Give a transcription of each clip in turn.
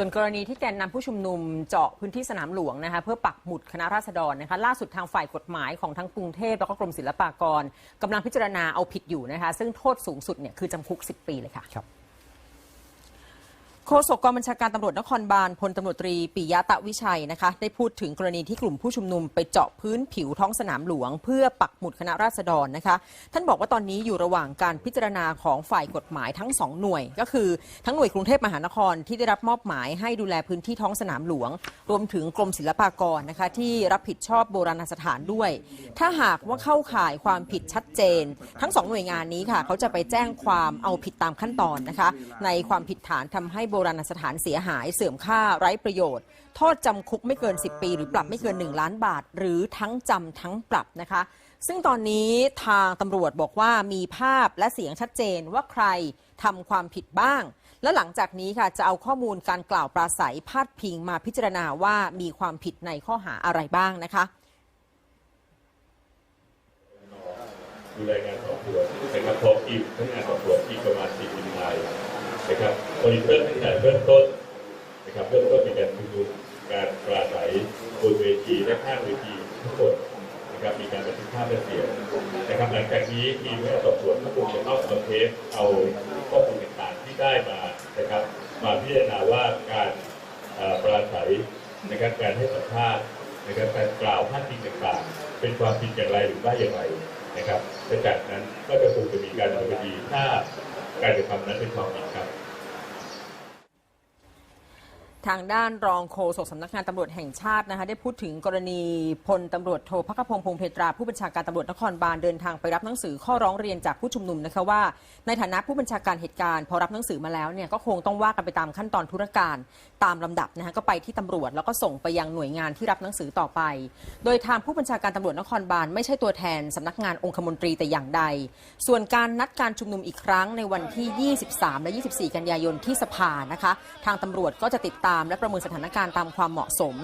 ส่วนกรณีที่แกนนำผู้ชุมนุมเจาะพื้นที่สนามหลวงนะคะเพื่อปักหมุดคณะราษฎรนะคะล่าสุดทางฝ่ายกฎหมายของทั้งกรุงเทพแล้วก็กรมศิลปากรกำลังพิจารณาเอาผิดอยู่นะคะซึ่งโทษสูงสุดเนี่ยคือจำคุก 10 ปีเลยค่ะครับ โฆษกกองบัญชาการตำรวจนครบาลพลตำรวจตรีปิยะตะวิชัยนะคะได้พูดถึงกรณีที่กลุ่มผู้ชุมนุมไปเจาะพื้นผิวท้องสนามหลวง เพื่อปักหมุดคณะราษฎรนะคะท่านบอกว่าตอนนี้อยู่ระหว่างการพิจารณาของฝ่ายกฎหมายทั้งสองหน่วย ก็คือทั้งหน่วยกรุงเทพมหานครที่ได้รับมอบหมายให้ดูแลพื้นที่ท้องสนามหลวง รวมถึงกรมศิลปากรนะคะที่รับผิดชอบโบราณสถานด้วย ถ้าหากว่าเข้าข่ายความผิดชัดเจน ทั้งสองหน่วยงานนี้ค่ะเขาจะไปแจ้งความเอาผิดตามขั้นตอนนะคะในความผิดฐานทำให้บราณสถานเสียหายเสื่อมค่าไร้ประโยชน์ โทษจำคุกไม่เกิน 10 ปี หรือปรับไม่เกิน 1 ล้านบาท หรือทั้งจำทั้งปรับนะคะ ซึ่งตอนนี้ทางตำรวจบอกว่ามีภาพและเสียงชัดเจนว่าใครทำความผิดบ้าง และหลังจากนี้ค่ะจะเอาข้อมูลการกล่าวปราศัยพาดพิงมาพิจารณาว่ามีความผิดในข้อหาอะไรบ้างนะคะดูแลงานสอบสวนนะครับพร้อมทีมพนักงานสอบสวนที่ประมาณ40นาย นะครับมอนิเตอร์ตั้งแต่เริ่มต้นนะครับเริ่มต้นมีการชุมนุมการปราศัยบนเวทีและข้างเวทีทุกคนนะครับมีการบันทึกภาพและเสียงนะครับหลังจากนี้ทีมพนักงานสอบสวนก็คงจะต้องมาเทสเอาข้อมูลต่างๆที่ได้มานะครับ มาพิจารณาว่าการปราศัยนะครับการให้สัมภาษณ์นะครับการกล่าวพาดพิงต่างๆ เป็นความผิดอย่างไรหรือไม่อย่างไรนะครับและจากนั้นก็จะคงจะมีการดำเนินคดีถ้า การกระทำนั้นเป็นความผิดครับ ทางด้านรองโฆษกสำนักงานตำรวจแห่งชาตินะคะได้พูดถึงกรณีพลตำรวจโทพักพงษ์พงเพตราผู้บัญชาการตำรวจนครบาลเดินทางไปรับหนังสือข้อร้องเรียนจากผู้ชุมนุมนะคะว่า ในฐานะผู้บัญชาการเหตุการณ์พอรับหนังสือมาแล้วเนี่ยก็คงต้องว่ากันไปตามขั้นตอนธุรการตามลำดับนะคะก็ไปที่ตำรวจแล้วก็ส่งไปยังหน่วยงานที่รับหนังสือต่อไป โดยทางผู้บัญชาการตำรวจนครบาลไม่ใช่ตัวแทนสำนักงานองคมนตรีแต่อย่างใด ส่วนการนัดการชุมนุมอีกครั้งในวันที่ 23 และ 24 กันยายนที่สภานะคะ ทางตำรวจก็จะติดตามและประเมินสถานการณ์ตามความเหมาะสม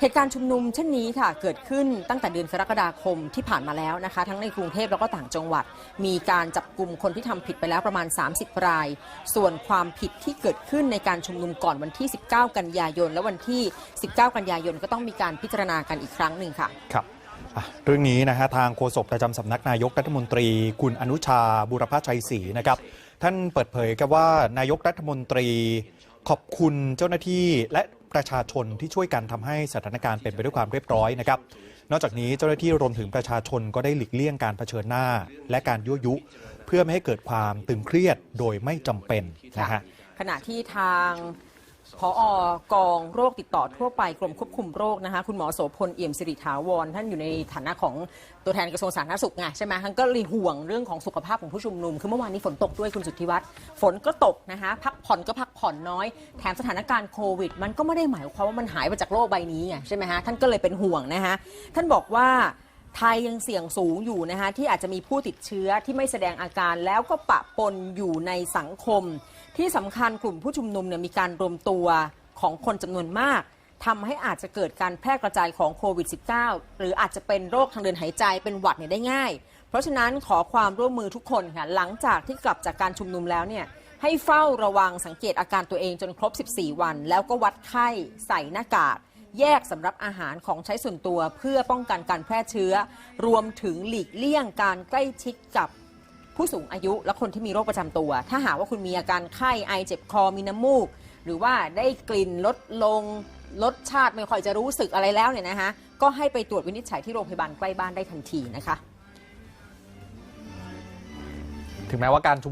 เหตุการณ์ชุมนุมเช่นนี้ค่ะเกิดขึ้นตั้งแต่เดือนกรกฎาคมที่ผ่านมาแล้วนะคะ ทั้งในกรุงเทพแล้วก็ต่างจังหวัด มีการจับกลุ่มคนที่ทำผิดไปแล้วประมาณ 30 ราย ส่วนความผิดที่เกิดขึ้นในการชุมนุมก่อนวันที่ 19 กันยายน และวันที่ 19 กันยายนก็ต้องมีการพิจารณากันอีกครั้งหนึ่งค่ะครับเรื่องนี้นะฮะทางโฆษกประจำสำนักนายกรัฐมนตรี คุณอนุชาบุรพชัยศรีนะครับ ท่านเปิดเผยกับว่านายกรัฐมนตรี ขอบคุณเจ้าหน้าที่และประชาชนที่ช่วยกันทำให้สถานการณ์เป็นไปด้วยความเรียบร้อยนะครับ นอกจากนี้เจ้าหน้าที่รวมถึงประชาชนก็ได้หลีกเลี่ยงการเผชิญหน้า และการยั่วยุ เพื่อไม่ให้เกิดความตึงเครียดโดยไม่จำเป็นนะฮะขณะที่ทาง พออกองโรคติดต่อทั่วไปกรมควบคุมโรคนะคะ คุณหมอโสพลเอี่ยมสิริถาวรท่านอยู่ในฐานะของตัวแทนกระทรวงสาธารณสุขไงใช่ไหมท่านก็เลยห่วงเรื่องของสุขภาพของผู้ชุมนุม คือเมื่อวานนี้ฝนตกด้วยคุณสุทธิวัฒน์ฝนก็ตกนะคะ พักผ่อนก็พักผ่อนน้อย แถมสถานการณ์โควิด มันก็ไม่ได้หมายความว่ามันหายไปจากโลกใบนี้ไงใช่ไหมฮะท่านก็เลยเป็นห่วงนะคะท่านบอกว่า ไทยยังเสี่ยงสูงอยู่นะคะที่อาจจะมีผู้ติดเชื้อที่ไม่แสดงอาการแล้วก็ปะปนอยู่ในสังคม ที่สำคัญกลุ่มผู้ชุมนุมเนี่ยมีการรวมตัวของคนจำนวนมากทำให้อาจจะเกิดการแพร่กระจายของโควิด -19 หรืออาจจะเป็นโรคทางเดินหายใจเป็นหวัดเนี่ยได้ง่าย เพราะฉะนั้นขอความร่วมมือทุกคนค่ะหลังจากที่กลับจากการชุมนุมแล้วเนี่ยให้เฝ้าระวังสังเกตอาการตัวเองจนครบ 14 วัน แล้วก็วัดไข้ใส่หน้ากาก แยกสำหรับอาหารของใช้ส่วนตัวเพื่อป้องกันการแพร่เชื้อ รวมถึงหลีกเลี่ยงการใกล้ชิดกับผู้สูงอายุและคนที่มีโรคประจำตัว ถ้าหากว่าคุณมีอาการไข้ไอเจ็บคอมีน้ำมูก หรือว่าได้กลิ่นลดลงรสชาติไม่ค่อยจะรู้สึกอะไรแล้วเนี่ยนะคะก็ให้ไปตรวจวินิจฉัยที่โรงพยาบาลใกล้บ้านได้ทันทีนะคะ ถึงแม้ว่าการชุม